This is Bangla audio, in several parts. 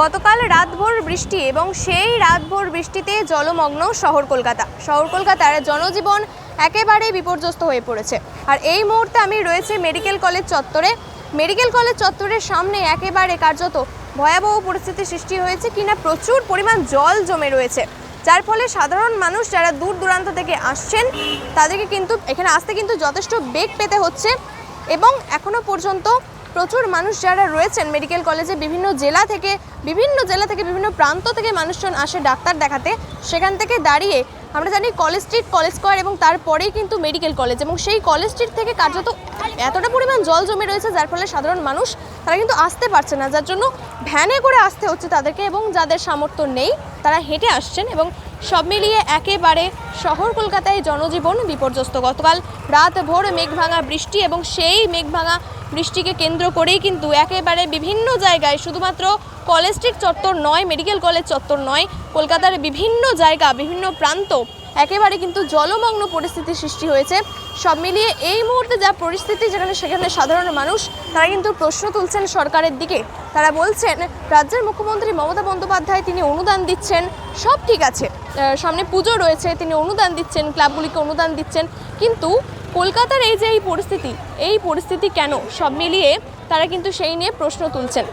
গতকাল রাতভর বৃষ্টি এবং সেই রাতভর বৃষ্টিতে জলমগ্ন শহর কলকাতা। শহর কলকাতার জনজীবন একেবারে বিপর্যস্ত হয়ে পড়েছে। আর এই মুহূর্তে আমি রয়েছে মেডিকেল কলেজ চত্বরে। মেডিকেল কলেজ চত্বরের সামনে একেবারে কার্যত ভয়াবহ পরিস্থিতি সৃষ্টি হয়েছে কিনা প্রচুর পরিমাণ জল জমে রয়েছে। যার ফলে সাধারণ মানুষ যারা দূর দূরান্ত থেকে আসছেন, তাদেরকে কিন্তু এখানে আসতে কিন্তু যথেষ্ট বেগ পেতে হচ্ছে এবং এখনও পর্যন্ত প্রচুর মানুষ যারা রয়েছেন মেডিকেল কলেজে বিভিন্ন জেলা থেকে, বিভিন্ন জেলা থেকে, বিভিন্ন প্রান্ত থেকে মানুষজন আসে ডাক্তার দেখাতে। সেখান থেকে দাঁড়িয়ে আমরা জানি কলেজ স্ট্রিট, কলেজ স্কোয়ার এবং তারপরেই কিন্তু মেডিকেল কলেজ এবং সেই কলেজ স্ট্রিট থেকে কার্যত এতটা পরিমাণ জল জমে রয়েছে যার ফলে সাধারণ মানুষ তারা কিন্তু আসতে পারছে না। যার জন্য ভ্যানে করে আসতে হচ্ছে তাদেরকে এবং যাদের সামর্থ্য নেই তারা হেঁটে আসছেন এবং সব মিলিয়ে একেবারে শহর কলকাতায় জনজীবন বিপর্যস্ত। গতকাল রাত ভোর মেঘভাঙা বৃষ্টি এবং সেই মেঘভাঙা বৃষ্টিকে কেন্দ্র করেই কিন্তু একেবারে বিভিন্ন জায়গায় শুধুমাত্র কলেজ স্ট্রিট চত্বর নয়, মেডিকেল কলেজ চত্বর নয়, কলকাতার বিভিন্ন জায়গা, বিভিন্ন প্রান্ত একেবারে কিন্তু জলমগ্ন পরিস্থিতির সৃষ্টি হয়েছে। সব মিলিয়ে এই মুহূর্তে যা পরিস্থিতি যেখানে সেখানে সাধারণ মানুষ, তারা কিন্তু প্রশ্ন তুলছেন সরকারের দিকে। তারা বলছেন, রাজ্যের মুখ্যমন্ত্রী মমতা বন্দ্যোপাধ্যায় তিনি অনুদান দিচ্ছেন, সব ঠিক আছে। সামনে পুজো রয়েছে, তিনি অনুদান দিচ্ছেন, ক্লাবগুলিকে অনুদান দিচ্ছেন। কিন্তু কলকাতার এই যে এই পরিস্থিতি এই পরিস্থিতি কেন? সব মিলিয়ে তারা কিন্তু সেই নিয়ে প্রশ্ন তুলছেন।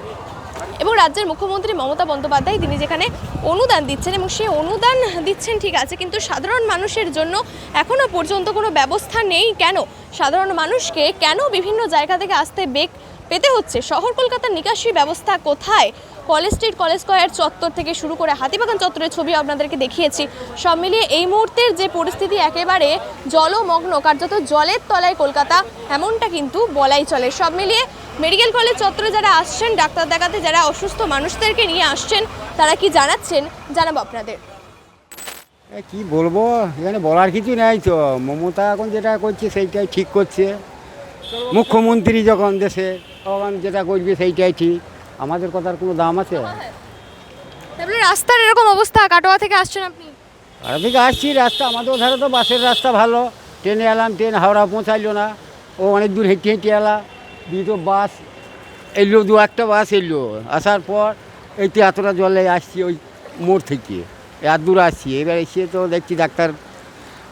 এবং রাজ্যের মুখ্যমন্ত্রী মমতা বন্দ্যোপাধ্যায় তিনি যেখানে অনুদান দিচ্ছেন এবং সেই অনুদান দিচ্ছেন, ঠিক আছে, কিন্তু সাধারণ মানুষের জন্য এখনও পর্যন্ত কোনো ব্যবস্থা নেই কেন? সাধারণ মানুষকে কেন বিভিন্ন জায়গা থেকে আসতে বেগ পেতে হচ্ছে? শহর কলকাতার নিকাশি ব্যবস্থা কোথায়? কলেজ স্ট্রিট, কলেজ স্কোয়ার চত্বর থেকে শুরু করে হাতিবাগান চত্বরের ছবি আপনাদেরকে দেখিয়েছি। সব মিলিয়ে এই মুহূর্তের যে পরিস্থিতি একেবারে জলমগ্ন, কার্যত জলের তলায় কলকাতা, এমনটা কিন্তু বলাই চলে। সব মিলিয়ে মেডিকেল কলেজ চত্বরে যারা আসছেন, ডাক্তার দেখাতে যারা অসুস্থ মানুষদেরকে নিয়ে আসছেন, তারা কি জানাচ্ছেন? জানাব আপনাদের। কি বলব? এখানে বলার কিছু নেই তো। মমতা এখন যেটা করছে, সেইটাই ঠিক করছে। মুখ্যমন্ত্রী যখন দেশে তখন যেটা করবে, সেইটাই ঠিক। আমাদের কথার কোনো দাম আছে? তারপরে রাস্তার এরকম অবস্থা কাটোয়া থেকে আসছেন আপনি? আর থেকে আসছি রাস্তা আমাদের ধারে তো বাসের রাস্তা ভালো। ট্রেনে এলাম ট্রেন হাওড়া পৌঁছাইলো না। ও অনেক দূর হেঁটে হেঁটে এলা। দুটো বাস এলো দু একটা বাস এলো। আসার পর এই তো এতটা জলে আসছি ওই মোড় থেকে। এত দূর আসছি। এবার এসে তো দেখছি ডাক্তার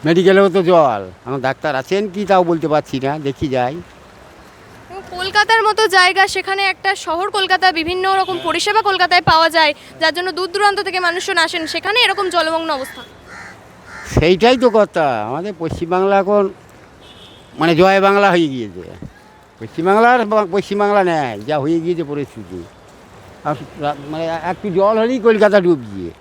মেডিকেলেও তো জল। আমার ডাক্তার আছেন কি তাও বলতে পারছি না দেখি যাই। কলকাতার মতো জায়গা সেখানে একটা শহর কলকাতা বিভিন্ন রকম পরিষেবা কলকাতায় পাওয়া যায় যার জন্য দূর দূরান্ত থেকে মানুষজন আসেন সেখানে এরকম জলমগ্ন অবস্থা। সেইটাই তো কথা। আমাদের পশ্চিমবাংলা এখন মানে জয় বাংলা হয়ে গিয়েছে। পশ্চিমবাংলার পশ্চিমবাংলা নেয় যা হয়ে গিয়েছে পরিস্থিতি। আর মানে একটু জল হলেই কলকাতা ডুব গিয়ে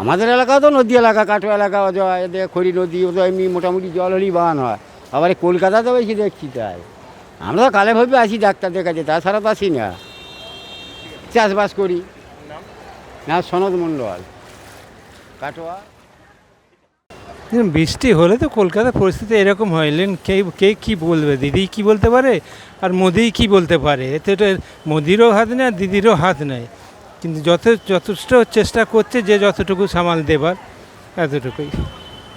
আমাদের এলাকা তো নদী এলাকা কাটো এলাকা জয় এদের খড়ি নদী ও তো এমনি মোটামুটি জল হলেই বান হয়। আবার কলকাতাতে বেশি দেখছি তাই। আমরা তো কালে ভাবে আসি ডাক্তার দেখাতে তাছাড়া তো আসি না। চাষবাস করি। না সনদ মণ্ডল। কাটোয়া। বৃষ্টি হলে তো কলকাতার পরিস্থিতি এরকম হইলেন কে কে কী বলবে? দিদি কি বলতে পারে? আর মোদি কি বলতে পারে? এতে তো মোদিরও হাত নেই আর দিদিরও হাত নেই। কিন্তু যত যথেষ্ট চেষ্টা করছে যে যতটুকু সামাল দেবার এতটুকুই।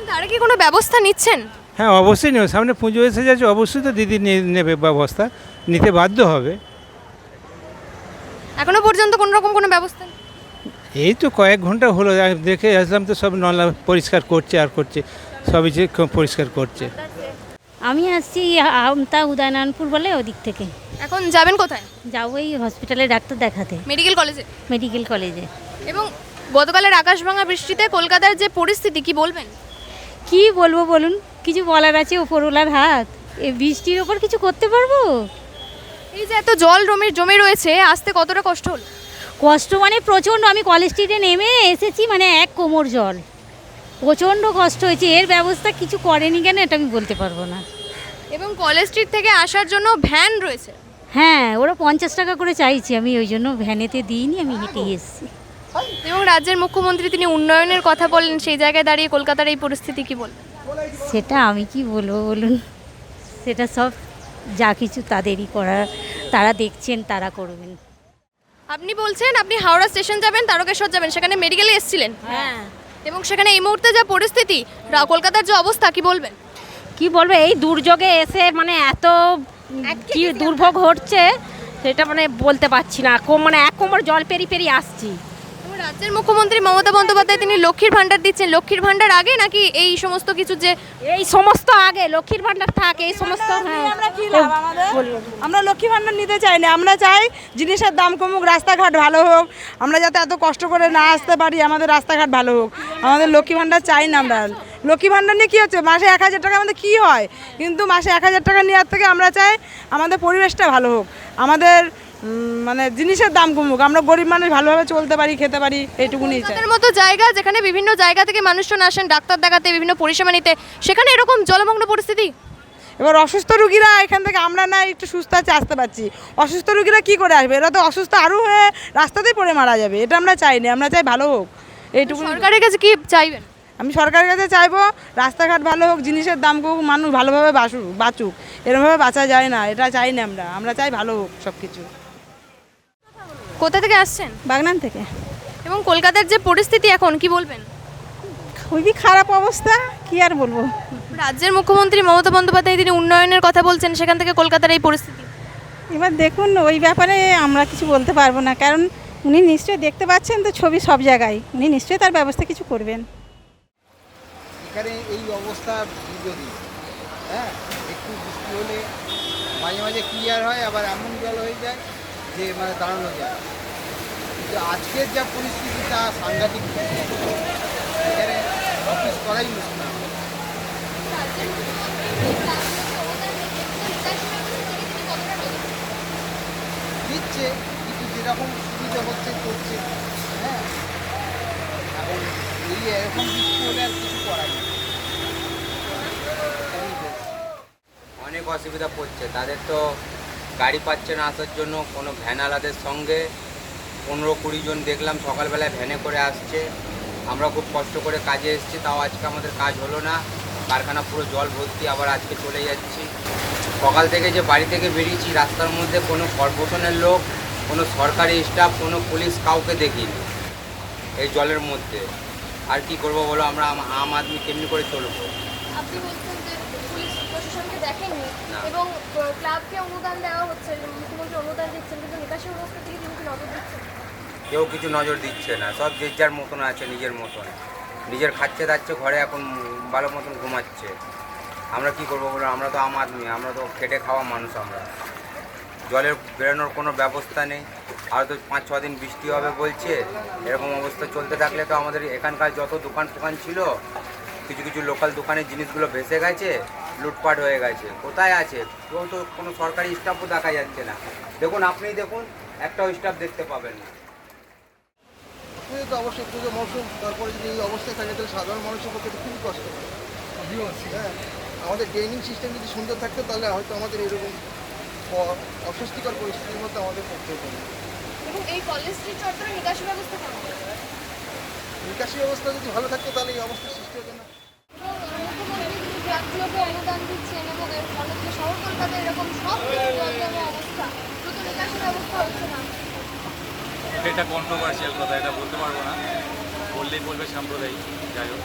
তারা কি কোনো ব্যবস্থা নিচ্ছেন? হ্যাঁ অবশ্যই নেবে। সামনে পুজো এসে যাচ্ছে অবশ্যই তো দিদি নেবে ব্যবস্থা নিতে বাধ্য হবে। এখনও পর্যন্ত কোনো রকম কোনো ব্যবস্থা এই তো কয়েক ঘণ্টা হলো আর দেখে আসলাম তো সব নলা পরিষ্কার করছে আর করছে সবই যে পরিষ্কার করছে। আমি আসছি আমতা উদয়নারায়ণপুর বলে ওদিক থেকে। এখন যাবেন কোথায়? যাব এই হসপিটালে ডাক্তার দেখাতে। মেডিকেল কলেজে? মেডিকেল কলেজে। এবং গতকালের আকাশভাঙা বৃষ্টিতে কলকাতার যে পরিস্থিতি কি বলবেন? কি বলব বলুন? কিছু বলার আছে ওপরওয়ালার হাত। এ বৃষ্টির ওপর কিছু করতে পারব? এই যে এত জল জমে জমে রয়েছে আসতে কতটা কষ্ট হলো? কষ্ট মানে প্রচণ্ড আমি কলেজ স্ট্রিটে নেমে এসেছি মানে এক কোমর জল। প্রচণ্ড কষ্ট হয়েছে এর ব্যবস্থা কিছু করেনি কেন এটা আমি বলতে পারব না। এবং কলেজ স্ট্রিট থেকে আসার জন্য ভ্যান রয়েছে। হ্যাঁ ওরা পঞ্চাশ টাকা করে চাইছি আমি ওই জন্য ভ্যানেতে দিইনি আমি হেঁটেই এসেছি। এবং রাজ্যের মুখ্যমন্ত্রী তিনি উন্নয়নের কথা বললেন সেই জায়গায় দাঁড়িয়ে কলকাতার এই পরিস্থিতি কি বলবেন? সেটা আমি কি বলব বলুন? সেটা সব যা কিছু তাদেরই করার তারা দেখছেন তারা করবেন। আপনি বলছেন আপনি হাওড়া স্টেশন যাবেন তারকেশ্বর যাবেন সেখানে মেডিকেলে এসেছিলেন? হ্যাঁ। এবং সেখানে এই মুহূর্তে যা পরিস্থিতি কলকাতার যে অবস্থা কি বলবেন? কি বলব এই দুর্যোগে এসে মানে এত কি দুর্ভোগ ঘটছে সেটা মানে বলতে পারছি না। মানে এক কোমর জল পেরি পেরি আসছি। রাজ্যের মুখ্যমন্ত্রী মমতা বন্দ্যোপাধ্যায় তিনি লক্ষ্মীর ভাণ্ডার দিচ্ছেন। লক্ষ্মীর ভাণ্ডার আগে নাকি এই সমস্ত কিছু যে এই সমস্ত আগে লক্ষ্মীর ভাণ্ডার থাকে এই সমস্ত হ্যাঁ। আমরা কি লাভ আমাদের? আমরা লক্ষ্মী ভাণ্ডার নিতে চাই না। আমরা চাই জিনিসের দাম কমুক রাস্তাঘাট ভালো হোক। আমরা যাতে এত কষ্ট করে না আসতে পারি আমাদের রাস্তাঘাট ভালো হোক। আমাদের লক্ষ্মী ভাণ্ডার চাই না আমরা। লক্ষ্মী ভাণ্ডার নিয়ে কী হচ্ছে? মাসে এক হাজার টাকা আমাদের কী হয়? কিন্তু মাসে এক হাজার টাকা নেওয়ার থেকে আমরা চাই আমাদের পরিবেশটা ভালো হোক। আমাদের মানে জিনিসের দাম কমুক। আমরা গরিব মানুষ ভালোভাবে চলতে পারি খেতে পারি এইটুকুনি তাদের মতো জায়গা যেখানে বিভিন্ন জায়গা থেকে মানুষজন আসেন ডাক্তার দেখাতে বিভিন্ন পরিষেবা নিতে সেখানে এরকম জলমগ্ন পরিস্থিতি? এবার অসুস্থ রুগীরা এখান থেকে আমরা না একটু সুস্থ আছে আসতে পারছি। অসুস্থ রুগীরা কি করে আসবে? এরা তো অসুস্থ আরও হয়ে রাস্তাতেই পড়ে মারা যাবে। এটা আমরা চাই না আমরা চাই ভালো হোক। এইটুকু সরকারের কাছে কি চাইবেন? আমি সরকারের কাছে চাইব রাস্তাঘাট ভালো হোক জিনিসের দাম কমুক মানুষ ভালোভাবে বাসুক বাঁচুক। এরমভাবে বাঁচা যায় না এটা চাই না আমরা। আমরা চাই ভালো হোক সব কিছু কোথা থেকে আসছেন? বাগনান থেকে। এবং কলকাতার যে পরিস্থিতি এখন কি বলবেন? খুবই খারাপ অবস্থা কি আর বলব? রাজ্যের মুখ্যমন্ত্রী মমতা বন্দ্যোপাধ্যায় তিনি উন্নয়নের কথা বলছেন সেখান থেকে কলকাতার এই পরিস্থিতি। এবার দেখুন ওই ব্যাপারে আমরা কিছু বলতে পারব না কারণ উনি নিশ্চয়ই দেখতে পাচ্ছেন তো ছবি সব জায়গায়। উনি নিশ্চয়ই তার ব্যবস্থা কিছু করবেন। এখানে এই অবস্থা যদি হ্যাঁ? একটু বৃষ্টি হলে মাঝে মাঝে ক্লিয়ার হয় আবার এমন জল হয়ে যায়। যে মানে দাঁড়ানো যায়। কিন্তু আজকের যা পরিস্থিতি তা সাংঘাতিক এখানে অফিস করাই মুশকিল। দিচ্ছে, কিন্তু যেরকম সুবিধা হচ্ছে, করছে। হ্যাঁ? এখন এই এরকম বৃষ্টি হলে আর কিছু করার অনেক অসুবিধা পড়ছে। তাদের তো গাড়ি পাচ্ছে না আসার জন্য, কোনো ভ্যানওয়ালাদের সঙ্গে। পনেরো কুড়ি জন দেখলাম, সকালবেলায় ভ্যানে করে আসছে। আমরা খুব কষ্ট করে কাজে এসেছি, তাও আজকে আমাদের কাজ হলো না। কারখানা পুরো জল ভর্তি, আবার আজকে চলে যাচ্ছি। সকাল থেকে যে বাড়ি থেকে বেরিয়েছি, রাস্তার মধ্যে কোনো কর্পোরেশনের লোক, কোনো সরকারি স্টাফ কোনো পুলিশ কাউকে দেখিনি এই জলের মধ্যে। আর কি করব বলো, আমরা আম- আদমি কেমনি করে চলবো আপনি বলছেন যে পুলিশ প্রশাসনকে দেখেননি এবং ক্লাবকে অনুদান দেওয়া হচ্ছে মুখ্যমন্ত্রী অনুদান দিচ্ছেন কিন্তু নিকাশি ব্যবস্থা থেকে কিন্তু নজর দিচ্ছেন কেউ কিছু নজর দিচ্ছে না। সব যে যার মতন আছে নিজের মতন। নিজের খাচ্ছে দাচ্ছে ঘরে এখন ভালো মতন ঘুমাচ্ছে। আমরা কি করব বলো আমরা তো আম আদমি আমরা তো খেটে খাওয়া মানুষ আমরা। জলের বেরোনোর কোনো ব্যবস্থা নেই। আর তো পাঁচ ছ দিন বৃষ্টি হবে বলছে। এরকম অবস্থা চলতে থাকলে তো আমাদের এখানকার যত দোকান ফোকান ছিল কিছু কিছু লোকাল দোকানের জিনিসগুলো ভেসে গেছে। লুটপাট হয়ে গেছে। কোথায় আছে? কেউ তো কোনো সরকারি স্টাফও দেখা যাচ্ছে না। দেখুন আপনিই দেখুন একটাও স্টাফ দেখতে পাবেন না। পুজো তো অবশ্যই পুজো মরশুম তারপরে যদি এই অবস্থায় থাকে তাহলে সাধারণ মানুষের পক্ষে তো খুবই কষ্ট। হয় হ্যাঁ আমাদের ড্রেনিং সিস্টেম যদি সুন্দর থাকতো তাহলে হয়তো আমাদের এরকম অস্বস্তিকর পরিস্থিতির মধ্যে আমাদের পড়তে হতো। এবং এই কলেজ স্ট্রিট চত্বরে নিকাশি ব্যবস্থা নিকাশি ব্যবস্থা যদি ভালো থাকতো তাহলে এই অবস্থা সৃষ্টি হতো। ক্লাবগুলোকে অনুদান দিচ্ছে এবং এর শহর কলকাতায় এরকম সব অবস্থা, দ্রুত নিকাশি ব্যবস্থা হচ্ছে না। এটা কন্ট্রোভার্সিয়াল কথা, এটা বলতে পারব না। বললেই বলবে সাম্প্রদায়িক, যাই হোক।